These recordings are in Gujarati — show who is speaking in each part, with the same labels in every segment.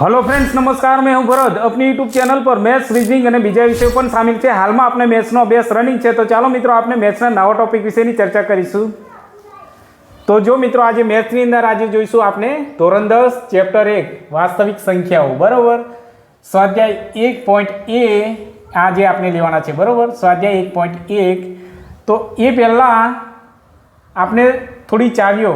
Speaker 1: હલો ફ્રેન્ડ્સ નમસ્કાર, મેં હું ભરત. આપની યુટ્યુબ ચેનલ પર મેથ્સ રીઝિંગ અને બીજા વિષયો પણ સામેલ છે. હાલમાં આપણે મેથ્સનો અભ્યાસ રનિંગ છે. તો ચાલો મિત્રો, આપણે મેથ્સના નવા ટોપિક વિશેની ચર્ચા કરીશું. તો જો મિત્રો, આજે મેથ્સની અંદર આજે જોઈશું આપણે ધોરણ દસ ચેપ્ટર એક, વાસ્તવિક સંખ્યાઓ. બરાબર? સ્વાધ્યાય એક પોઈન્ટ એ આજે આપણે લેવાના છે. બરાબર? સ્વાધ્યાય એક પોઈન્ટ એક. તો એ પહેલાં આપણે થોડી ચાવીઓ.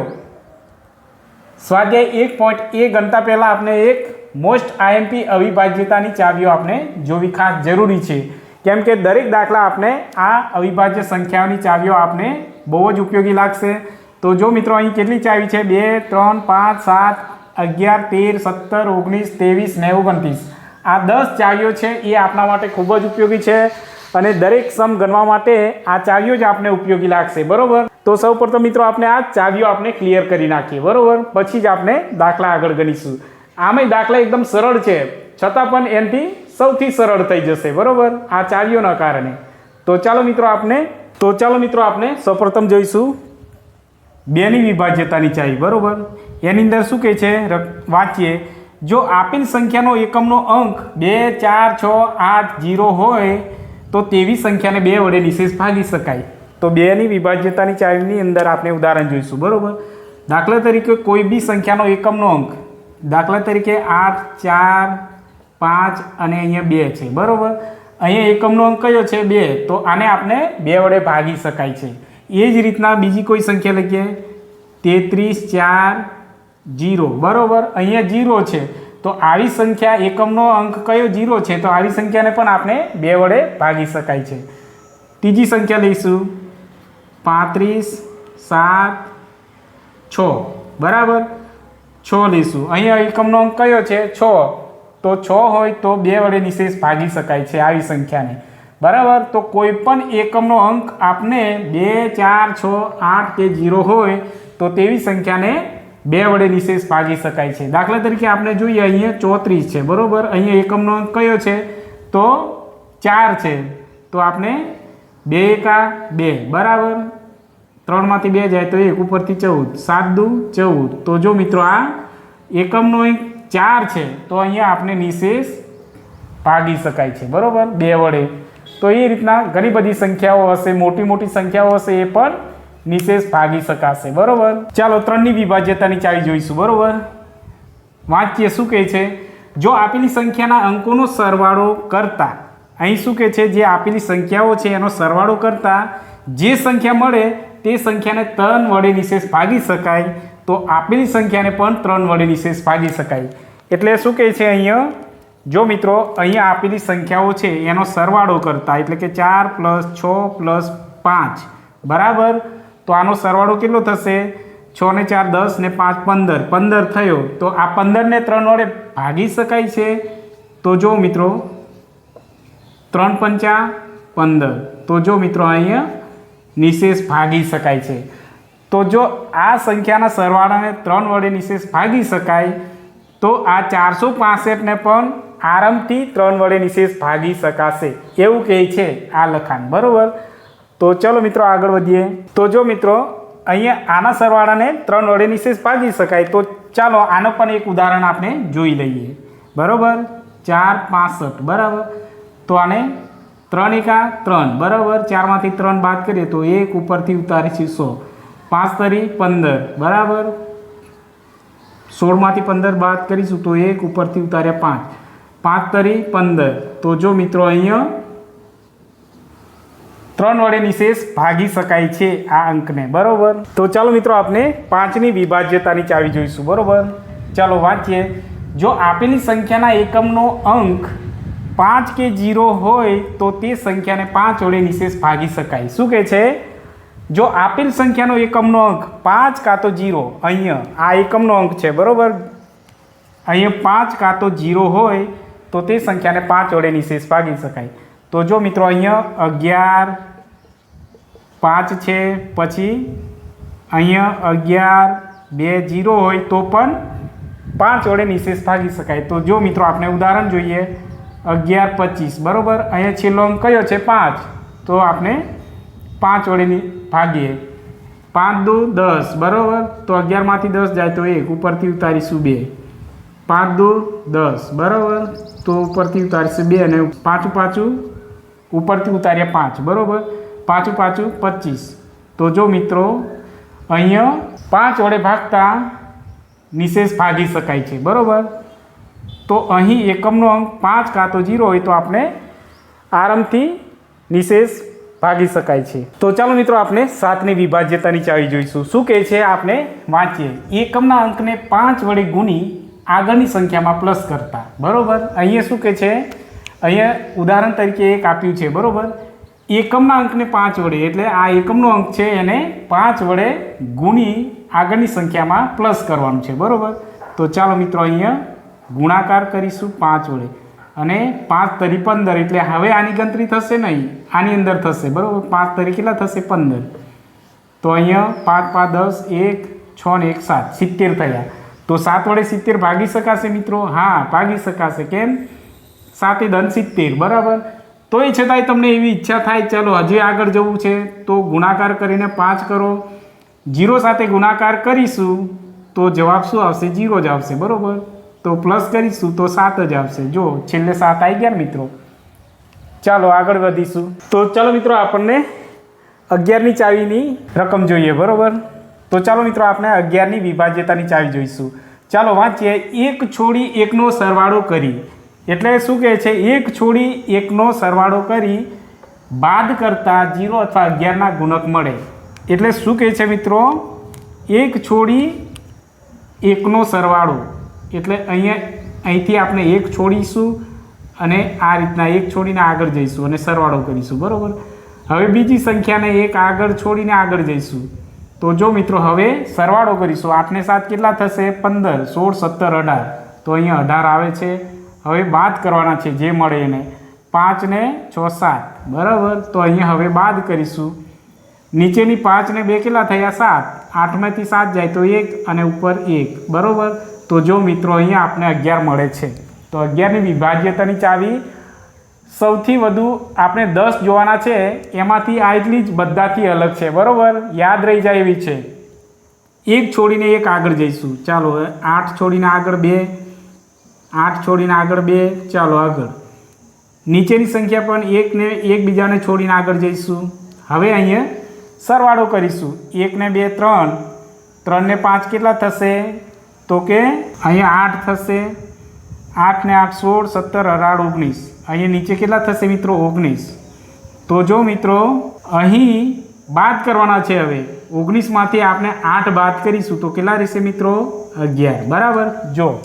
Speaker 1: સ્વાધ્યાય એક પોઈન્ટ એ ગણતા પહેલાં આપણે એક મોસ્ટ આઈએમપી અવિભાજ્યતાની ચાવીઓ આપણે જોવી ખાસ જરૂરી છે. કેમ કે દરેક દાખલા આપણે આ અવિભાજ્ય સંખ્યાઓની ચાવીઓ આપણે બહુ જ ઉપયોગી લાગશે. તો જો મિત્રો અહીં કેટલી ચાવી છે? બે, ત્રણ, પાંચ, સાત, અગિયાર, તેર, સત્તર, ઓગણીસ, ત્રેવીસ ને ઓગણત્રીસ. આ દસ ચાવીઓ છે એ આપણા માટે ખૂબ જ ઉપયોગી છે અને દરેક સમ ગણવા માટે આ ચાવીઓ જ આપણે ઉપયોગી લાગશે. બરોબર? તો સૌ પ્રથમ મિત્રો આપણે આ ચાવીઓ આપણે ક્લિયર કરી નાખીએ. બરોબર? પછી જ આપણે દાખલા આગળ ગણીશું. આમાંય દાખલા એકદમ સરળ છે. છતાં પણ એનાથી સૌથી સરળ થઈ જશે. બરોબર? આ ચાવીઓના કારણે. તો ચાલો મિત્રો આપણે તો ચાલો મિત્રો આપણે સૌપ્રથમ જોઈશું. બેની વિભાજ્યતાની ચાવી. બરોબર? એની અંદર શું કહે છે? વાંચીએ. જો આપેલ સંખ્યાનો એકમનો અંક બે, ચાર, છ, આઠ, જીરો હોય, તો તેવી સંખ્યાને બે વડે નિશેષ ભાગી શકાય. તો બેની વિભાજ્યતાની ચાવીની અંદર આપણે ઉદાહરણ જોઈશું. બરોબર? દાખલા તરીકે કોઈ બી સંખ્યાનો એકમનો અંક દાખલા તરીકે આઠ, ચાર, પાંચ અને અહીંયા બે છે, બરાબર? અહીંયા એકમનો અંક કયો છે? બે. તો આને આપણે બે વડે ભાગી શકાય છે. એ જ રીતના બીજી કોઈ સંખ્યા લખીએ. તેત્રીસ, ચાર, જીરો. બરાબર? અહીંયા જીરો છે. તો આવી સંખ્યા એકમનો અંક કયો જીરો છે? તો આવી સંખ્યાને પણ આપણે બે વડે ભાગી શકાય છે. ત્રીજી સંખ્યા લઈશું. પાંત્રીસ, સાત, છ. બરાબર? છ લઈશું અહીંયા એકમનો અંક કયો છે? છ. તો છ હોય તો બે વડે નિશેષ ભાગી શકાય છે આવી સંખ્યાને. બરાબર? તો કોઈ પણ એકમનો અંક આપને બે, ચાર, છ, આઠ કે જીરો હોય તો તેવી સંખ્યાને બે વડે નિશેષ ભાગી શકાય છે. દાખલા તરીકે આપણે જોઈએ, અહીંયા ચોત્રીસ છે. બરાબર? અહીંયા એકમનો અંક કયો છે? તો ચાર છે. તો આપણે બે એકા બે. બરાબર? ત્રણમાંથી બે જાય તો એક. ઉપરથી ચૌદ. સાત દુ ચૌદ. તો જો મિત્રો આ એકમનો એક ચાર છે, તો અહીંયા આપણે નિશેષ ભાગી શકાય છે, બરાબર? બે વડે. તો એ રીતના ઘણી બધી સંખ્યાઓ હશે, મોટી મોટી સંખ્યાઓ હશે, એ પણ નિશેષ ભાગી શકાશે, બરાબર? ચાલો, ત્રણની વિભાજ્યતાની ચાવી જોઈશું, બરાબર? વાંચીએ, શું કહે છે? જો આપેલી સંખ્યાના અંકોનો સરવાળો કરતા, અહીં શું કહે છે? જે આપેલી સંખ્યાઓ છે, એનો સરવાળો કરતા, જે સંખ્યા મળે, તે સંખ્યાને ત્રણ વડે નિશેષ ભાગી શકાય. તો આપેલી સંખ્યાને પણ ત્રણ વડે નિશેષ ભાગી શકાય. એટલે શું કહે છે અહીંયા? જો મિત્રો, અહીંયા આપેલી સંખ્યાઓ છે, એનો સરવાળો કરતા, એટલે કે ચાર પ્લસ છ પ્લસ પાંચ. બરાબર? તો આનો સરવાળો કેટલો થશે? છ ને ચાર દસ ને પાંચ પંદર. પંદર થયો. તો આ પંદરને ત્રણ વડે ભાગી શકાય છે? તો જો મિત્રો, ત્રણ પંચા પંદર. તો જો મિત્રો, અહીંયા નિશેષ ભાગી શકાય છે. તો જો આ સંખ્યાના સરવાળાને ત્રણ વડે નિશેષ ભાગી શકાય, તો આ ચારસો પાસઠને પણ આરામથી ત્રણ વડે નિશેષ ભાગી શકાશે. એવું કહે છે આ લખાણ. બરાબર? તો ચલો મિત્રો આગળ વધીએ. તો જો મિત્રો, અહીંયા આના સરવાળાને ત્રણ વડે નિશેષ ભાગી શકાય, તો ચાલો આનો પણ એક ઉદાહરણ આપણે જોઈ લઈએ. બરાબર? ચાર પાસઠ. બરાબર? તો આને ત્રણ એકા ત્રણ. બરાબર? ચારમાંથી ત્રણ બાદ કરીએ તો એક ઉપરથી ઉતારીશું સો. પાંચ તરી પંદર, બરાબર? સોળમાંથી પંદર બાદ કરીશું તો એક ઉપરથી ઉતાર્યા પાંચ. પાંચ તરી પંદર. તો જો મિત્રો અહીંયા ત્રણ વડે નિશેષ ભાગી શકાય છે આ અંકને, બરોબર? તો ચાલો મિત્રો આપણે પાંચની વિભાજ્યતાની ચાવી જોઈશું, બરોબર? ચાલો વાંચીએ. જો આપેલી સંખ્યાના એકમનો અંક પાંચ કે જીરો હોય તો તે સંખ્યાને પાંચ વડે નિશેષ ભાગી શકાય. શું કહે છે? જો આપેલ સંખ્યાનો એકમનો અંક પાંચ કાં તો જીરો, અહીંયા આ એકમનો અંક છે, બરાબર? અહીંયા પાંચ કાં તો જીરો હોય, તો તે સંખ્યાને પાંચ વડે નિશેષ ભાગી શકાય. તો જો મિત્રો અહીંયા અગિયાર પાંચ છે, પછી અહીંયા અગિયાર બે જીરો હોય, તો પણ પાંચ વડે નિશેષ ભાગી શકાય. તો જો મિત્રો આપણે ઉદાહરણ જોઈએ, અગિયાર પચીસ, બરાબર? અહીંયા છેલ્લો અંક કયો છે? પાંચ. તો આપણે પાંચ વડે ભાગીએ. પાંચ, દો, દસ, બરાબર? તો અગિયારમાંથી દસ જાય તો એક, ઉપરથી ઉતારીશું બે. પાંચ, દો, દસ, બરાબર? તો ઉપરથી ઉતારીશું બે અને પાછું પાછું ઉપરથી ઉતાર્યા પાંચ, બરાબર? પાછું પાછું પચીસ. તો જો મિત્રો, અહીંયા પાંચ વડે ભાગતા નિશેષ ભાગી શકાય છે, બરાબર? તો અહીં એકમનો અંક પાંચ કાં તો જીરો હોય તો આપણે આરામથી નિશેષ ભાગી શકાય છે. તો ચાલો મિત્રો, આપણે સાતની વિભાજ્યતાની ચાવી જોઈશું. શું કહે છે? આપણે વાંચીએ. એકમના અંકને પાંચ વડે ગુણી આગળની સંખ્યામાં પ્લસ કરતા. બરોબર? અહીંયા શું કહે છે? અહીંયા ઉદાહરણ તરીકે એક આપ્યું છે. બરોબર? એકમના અંકને પાંચ વડે, એટલે આ એકમનો અંક છે, એને પાંચ વડે ગુણી આગળની સંખ્યામાં પ્લસ કરવાનું છે. બરોબર? તો ચાલો મિત્રો, અહીંયા ગુણાકાર કરીશું પાંચ વડે. અને પાંચ તરી પંદર એટલે હવે આની ગણતરી થશે નહીં. આની અંદર થશે, બરાબર? પાંચ તરી કેટલા થશે? પંદર. તો અહીંયા પાંચ પાંચ, દસ, એક, છ ને એક, સાત. સિત્તેર થયા. તો સાત વડે સિત્તેર ભાગી શકાશે મિત્રો? હા, ભાગી શકાશે. કેમ? સાતે દન સિત્તેર, બરાબર? તો એ છતાંય તમને એવી ઈચ્છા થાય, ચાલો, હજી આગળ જવું છે, તો ગુણાકાર કરીને પાંચ કરો. જીરો સાથે ગુણાકાર કરીશું, તો જવાબ શું આવશે? જીરો જ આવશે, બરાબર? તો પ્લસ કરીશું તો સાત જ આવશે. જો છેલ્લે સાત આવી ગયા મિત્રો. ચાલો આગળ વધીશું. તો ચાલો મિત્રો આપણને અગિયારની ચાવીની રકમ જોઈએ, બરાબર? તો ચાલો મિત્રો આપણે અગિયારની વિભાજ્યતાની ચાવી જોઈશું. ચાલો વાંચીએ. એક છોડી એકનો સરવાળો કરી. એટલે શું કહે છે? એક છોડી એકનો સરવાળો કરી બાદ કરતાં જીરો અથવા અગિયારના ગુણક મળે. એટલે શું કહે છે મિત્રો? એક છોડી એકનો સરવાળો. એટલે અહીંયા, અહીંથી આપણે એક છોડીશું અને આ રીતના એક છોડીને આગળ જઈશું અને સરવાળો કરીશું, બરાબર? હવે બીજી સંખ્યાને એક આગળ છોડીને આગળ જઈશું. તો જો મિત્રો, હવે સરવાળો કરીશું. આઠને સાત કેટલા થશે? પંદર, સોળ, સત્તર, અઢાર. તો અહીંયા અઢાર આવે છે. હવે બાદ કરવાના છે જે મળે એને. પાંચ ને છ, સાત. બરાબર? તો અહીંયા હવે બાદ કરીશું. નીચેની પાંચ ને બે કેટલા થયા? સાત. આઠમાંથી સાત જાય તો એક અને ઉપર એક. બરાબર? તો જો મિત્રો અહીંયા આપણે અગિયાર મળે છે. તો અગિયારની વિભાજ્યતાની ચાવી સૌથી વધુ આપણે દસ જોવાના છે. એમાંથી આ એટલી જ બધાથી અલગ છે. બરાબર? યાદ રહી જાય એવી છે. એક છોડીને એક આગળ જઈશું. ચાલો આઠ છોડીને આગળ બે, આઠ છોડીને આગળ બે, ચાલો આગળ. નીચેની સંખ્યા પણ એકને, એકબીજાને છોડીને આગળ જઈશું. હવે અહીંયા સરવાળો કરીશું. એકને બે, ત્રણ. ત્રણને પાંચ કેટલા થશે? તો કે અહીંયા આઠ થશે. આઠ ને આઠ સોળ, સત્તર, અઢાર, ઓગણીસ. અહીંયા નીચે કેટલા થશે મિત્રો? ઓગણીસ. તો જો મિત્રો, અહીં બાદ કરવાના છે હવે. ઓગણીસમાંથી આપણે આઠ બાદ કરીશું. તો કેટલા રહેશે મિત્રો? અગિયાર. બરાબર? જો.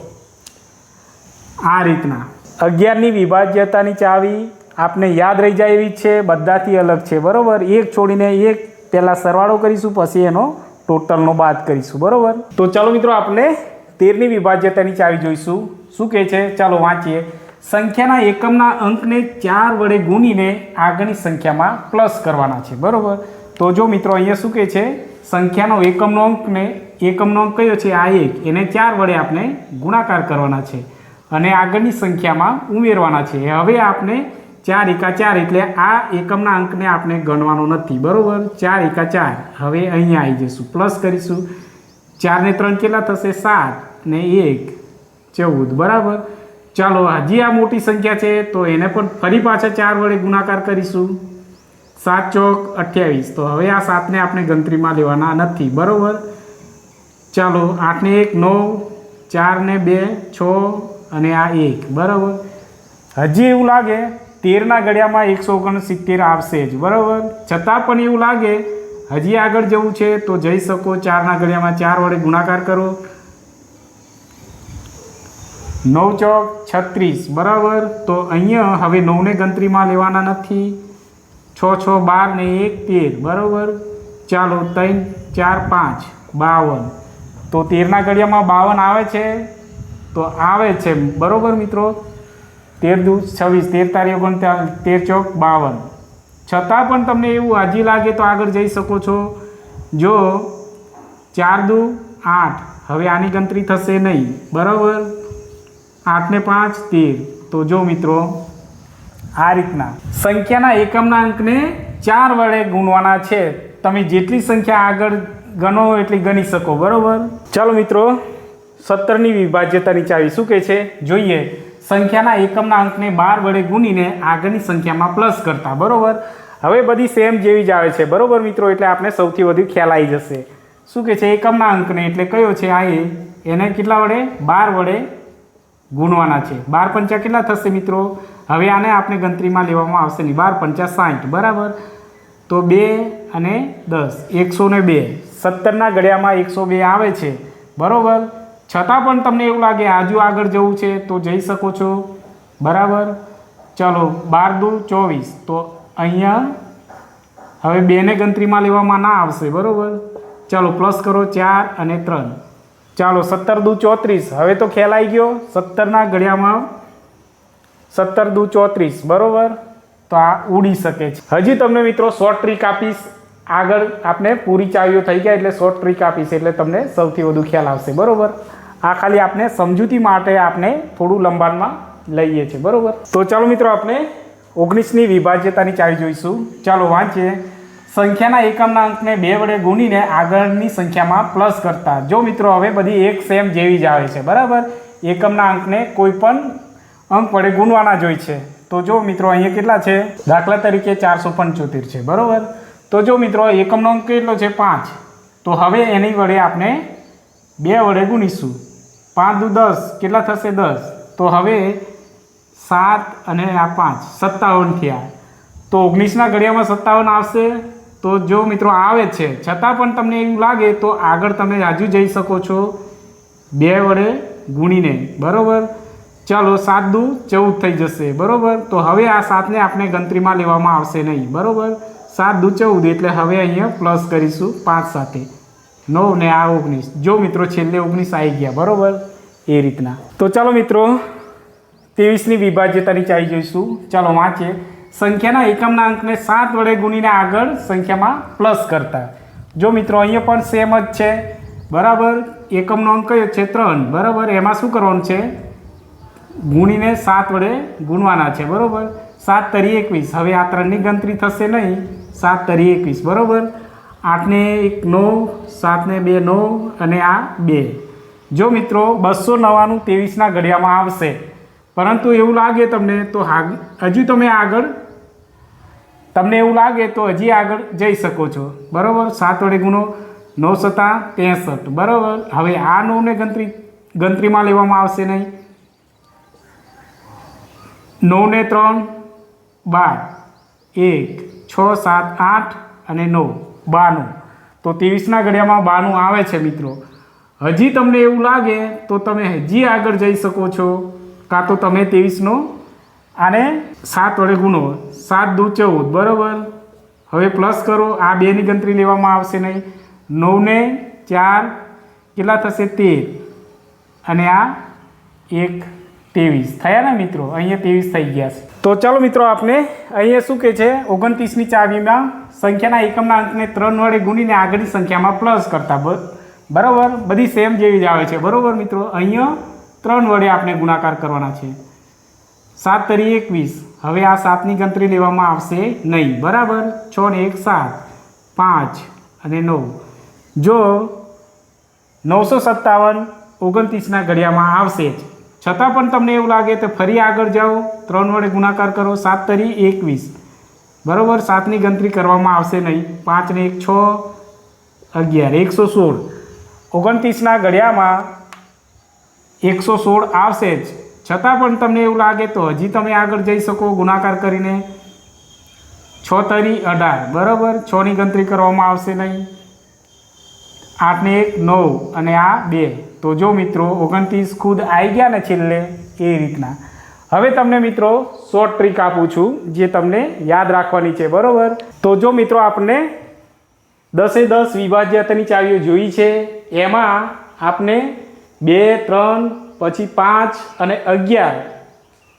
Speaker 1: આ રીતના. અગિયારની વિભાજ્યતાની ચાવી આપને યાદ રહી જાય એવી છે, બધાથી અલગ છે. બરાબર? એક છોડીને એક પહેલાં સરવાળો કરીશું, પછી એનો ટોટલનો બાદ કરીશું. બરાબર? તો ચાલો મિત્રો આપણે તેરની વિભાજ્યતાની ચાવી જોઈશું. શું કહે છે? ચાલો વાંચીએ. સંખ્યાના એકમના અંકને ચાર વડે ગુણીને આગળની સંખ્યામાં પ્લસ કરવાના છે. બરાબર? તો જો મિત્રો અહીંયા શું કહે છે? સંખ્યાનો એકમનો અંકને, એકમનો અંક કયો છે? આ એક. એને ચાર વડે આપણે ગુણાકાર કરવાના છે અને આગળની સંખ્યામાં ઉમેરવાના છે. હવે આપણે ચાર એકા ચાર એટલે આ એકમના અંકને આપણે ગણવાનો નથી. બરાબર? ચાર એકા ચાર. હવે અહીંયા આવી જઈશું પ્લસ કરીશું. ચાર ને ત્રણ કેટલા થશે? સાત ને એક. ચૌદ. બરાબર? ચાલો, હજી આ મોટી સંખ્યા છે, તો એને પણ ફરી પાછા ચાર વડે ગુણાકાર કરીશું. સાત ચોક અઠ્યાવીસ. તો હવે આ સાતને આપણે ગણતરીમાં લેવાના નથી. બરાબર? ચાલો, આઠને એક, નવ, ચારને બે, છ અને આ એક. બરાબર? હજી એવું લાગે તેરના ઘડિયામાં એકસો ઓગણસિત્તેર આવશે જ. બરાબર? છતાં પણ એવું લાગે હજી આગળ જવું છે તો જઈ શકો, ચારના ઘડિયામાં ચાર વડે ગુણાકાર કરો. નવ ચોક છત્રીસ, બરાબર? તો અહીંયા હવે નવને ગણતરીમાં લેવાના નથી. છ છ, બાર ને એક, તેર, બરાબર? ચાલો, ત્રણ, ચાર, પાંચ, બાવન. તો તેરના ઘડિયામાં બાવન આવે છે? તો આવે છે, બરાબર મિત્રો? તેર દુ છવ્વીસ, તેર તારીખ ઓગણ તેર ચોક બાવન. છતાં પણ તમને એવું આજી લાગે તો આગળ જઈ શકો છો. જો ચાર દુ આઠ, હવે આની ગણતરી થશે નહીં. બરાબર? આઠને પાંચ, તેર. તો જો મિત્રો, આ રીતના. સંખ્યાના એકમના અંકને ચાર વડે ગુણવાના છે. તમે જેટલી સંખ્યા આગળ ગણો એટલી ગણી શકો. બરાબર? ચાલો મિત્રો, સત્તરની વિભાજ્યતાની ચાવી શું કહે છે? જોઈએ. સંખ્યાના એકમના અંકને બાર વડે ગુણીને આગળની સંખ્યામાં પ્લસ કરતા, બરોબર? હવે બધી સેમ જેવી જ આવે છે, બરોબર મિત્રો? એટલે આપણે સૌથી વધુ ખ્યાલ આવી જશે. શું કહે છે? એકમના અંકને એટલે કયો છે? આ એ. એને કેટલા વડે? બાર વડે ગુણવાના છે. બાર પંચા કેટલા થશે મિત્રો? હવે આને આપણે ગણતરીમાં લેવામાં આવશે નહીં. બાર પંચા સાઠ બરાબર? તો બે અને દસ. એકસો ને બે. સત્તરના ગળ્યામાં એકસો બે આવે છે. બરાબર? છતાં પણ તમને એવું લાગે આજુ આગળ જવું છે, તો જઈ શકો છો. બરાબર? ચલો બાર દુ ચોવીસ. તો અહીંયા હવે બેને ગણતરીમાં લેવામાં ના આવશે, બરાબર? ચાલો, પ્લસ કરો ચાર અને ત્રણ. ચાલો, સત્તર દુ ચોત્રીસ. હવે તો ખ્યાલ આવી ગયો સત્તરના ઘડિયામાં સત્તર દુ ચોત્રીસ, બરાબર? તો આ ઉડી શકે છે. હજી તમને મિત્રો શોર્ટ ટ્રીક આપીશ. આગળ આપણે પૂરી ચાવીઓ થઈ ગયા એટલે શોર્ટ ટ્રીક આપીશ એટલે તમને સૌથી વધુ ખ્યાલ આવશે. બરોબર? આ ખાલી આપણે સમજૂતી માટે આપણે થોડું લંબાણમાં લઈએ છીએ. બરોબર? તો ચાલો મિત્રો આપણે ઓગણીસની વિભાજ્યતાની ચાવી જોઈશું. ચાલો વાંચીએ. સંખ્યાના એકમના અંકને બે વડે ગુણીને આગળની સંખ્યામાં પ્લસ કરતા. જો મિત્રો હવે બધી એક સેમ જેવી જ આવે છે. બરાબર? એકમના અંકને કોઈ પણ અંક વડે ગુણવાના જ હોય છે. તો જો મિત્રો અહીંયા કેટલા છે? દાખલા તરીકે ચારસો પંચોતેર છે. બરાબર? તો જો મિત્રો એકમનો અંક કેટલો છે? પાંચ. તો હવે એની વડે આપણે બે વડે ગુણીશું. પાંચ દુ દસ, કેટલા થશે દસ? તો હવે સાત અને આ પાંચ, સત્તાવન થયા. તો ઓગણીસના ઘડિયામાં સત્તાવન આવશે. તો જો મિત્રો આવે છે. છતાં પણ તમને એવું લાગે તો આગળ તમે હજુ જઈ શકો છો બે વડે ગુણીને. બરાબર? ચાલો, સાત દુ ચૌદ થઈ જશે. બરાબર? તો હવે આ સાતને આપણે ગણતરીમાં લેવામાં આવશે નહીં. બરાબર? સાત દુ ચૌદ એટલે હવે અહીંયા પ્લસ કરીશું પાંચ સાથે. નવ ને આ ઓગણીસ. જો મિત્રો છેલ્લે ઓગણીસ આવી ગયા, બરાબર? એ રીતના. તો ચાલો મિત્રો, ત્રેવીસની વિભાજ્યતાની ચાલી જોઈશું. ચાલો વાંચીએ. સંખ્યાના એકમના અંકને સાત વડે ગુણીને આગળ સંખ્યામાં પ્લસ કરતા. જો મિત્રો અહીંયા પણ સેમ જ છે. બરાબર? એકમનો અંક કયો? છે ત્રણ બરાબર? એમાં શું કરવાનું છે? ગુણીને સાત વડે ગુણવાના છે. બરાબર? સાત તરી એકવીસ. હવે આ ત્રણની ગણતરી થશે નહીં. સાત તરી એકવીસ, બરાબર? આઠને એક નવ, સાતને બે નવ અને આ બે. જો મિત્રો, બસો નવ્વાણું ત્રેવીસના ઘડિયામાં આવશે. પરંતુ એવું લાગે તમને તો હજુ તમે આગળ, તમને એવું લાગે તો હજી આગળ જઈ શકો છો. બરાબર? સાત વડે ગુણો નવ સત્તા ત્રેસઠ. બરાબર? હવે આ નવને ગણતરી, ગણતરીમાં લેવામાં આવશે નહીં. નવને ત્રણ, બાર. એક. છ, સાત, આઠ અને નવ. બાનું તો ત્રેવીસના ઘડિયામાં બાનું આવે છે, મિત્રો. હજી તમને એવું લાગે તો તમે હજી આગળ જઈ શકો છો. કાં તો તમે ત્રેવીસનો આને સાત વડે ગુણો. સાત દુ ચૌદ. બરાબર? હવે પ્લસ કરો. આ બેની ગણતરી લેવામાં આવશે નહીં. નવને ચાર. કેટલા થશે? તેર. અને આ એક ત્રેવીસ. થયા ને મિત્રો? અહીંયા ત્રેવીસ થઈ ગયા છે. તો ચાલો મિત્રો આપણે અહીંયા શું કહે છે? ઓગણત્રીસની ચાવીમાં સંખ્યાના એકમના અંકને ત્રણ વડે ગુણીને આગળની સંખ્યામાં પ્લસ કરતા. બરાબર? બધી સેમ જેવી જ આવે છે. બરાબર મિત્રો? અહીંયા ત્રણ વડે આપણે ગુણાકાર કરવાના છે. સાત તરી એકવીસ. હવે આ સાતની ગણતરી લેવામાં આવશે નહીં. બરાબર? છ ને એક સાત. પાંચ અને નવ. જો નવસો સત્તાવન ઓગણત્રીસના ઘડિયામાં આવશે જ. છતાં પણ તમને એવું લાગે તો ફરી આગળ જાઓ. ત્રણ વડે ગુણાકાર કરો. સાત તરી એકવીસ. બરાબર? સાતની ગણતરી કરવામાં આવશે નહીં. પાંચને એક છ, અગિયાર. એકસો સોળ. ઓગણત્રીસના ઘડિયામાં એકસો સોળ આવશે જ. છતાં પણ તમને એવું લાગે તો હજી તમે આગળ જઈ શકો ગુણાકાર કરીને. છ તરી અઢાર. બરાબર? છની ગણતરી કરવામાં આવશે નહીં. આઠને એક, નવ અને આ બે. તો જો મિત્રો, ઓગણત્રીસ ખુદ આવી ગયા ને છેલ્લે, એ રીતના. હવે તમને મિત્રો શોર્ટ ટ્રીક આપું છું, જે તમને યાદ રાખવાની છે, બરાબર? તો જો મિત્રો આપણે દસે દસ વિભાજ્યતાની ચાવીઓ જોઈ છે, એમાં આપણે બે, ત્રણ, પછી પાંચ અને અગિયાર.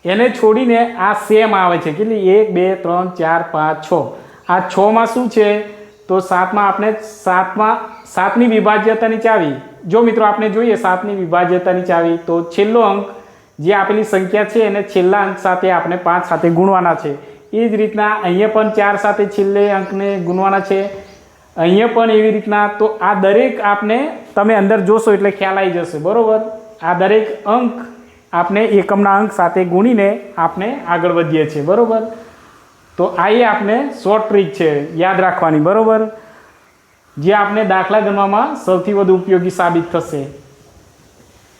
Speaker 1: એને છોડીને આ સેમ આવે છે, કેટલી? એક, બે, ત્રણ, ચાર, પાંચ, છ. આ છમાં શું છે? તો સાતમાં આપણે સાતમાં, સાતની વિભાજ્યતાની ચાવી. જો મિત્રો આપણે જોઈએ સાતની વિભાજ્યતાની ચાવી, તો છેલ્લો અંક જે આપેલી સંખ્યા છે એને છેલ્લા અંક સાથે આપણે પાંચ સાથે ગુણવાના છે. એ જ રીતના અહીંયા પણ ચાર સાથે છેલ્લે અંકને ગુણવાના છે. અહીંયા પણ એવી રીતના, તો આ દરેક આપને તમે અંદર જોશો એટલે ખ્યાલ આવી જશે. બરાબર? આ દરેક અંક આપણે એકમના અંક સાથે ગુણીને આપણે આગળ વધીએ છીએ. બરોબર? તો આ એ આપણે શોર્ટ ટ્રીક છે, યાદ રાખવાની, બરાબર? જે આપણે દાખલા ગણવામાં સૌથી વધુ ઉપયોગી સાબિત થશે.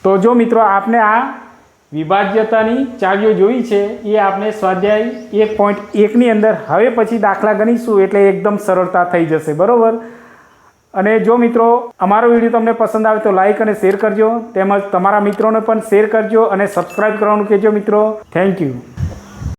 Speaker 1: તો જો મિત્રો, આપને આ વિભાજ્યતાની ચાવીઓ જોઈ છે, એ આપણે સ્વાધ્યાય એક પોઈન્ટ એકની અંદર હવે પછી દાખલા ગણીશું, એટલે એકદમ સરળતા થઈ જશે, બરાબર? અને જો મિત્રો, અમારો વીડિયો તમને પસંદ આવે તો લાઇક અને શેર કરજો, તેમજ તમારા મિત્રોને પણ શેર કરજો અને સબસ્ક્રાઈબ કરવાનું કહેજો મિત્રો. Thank you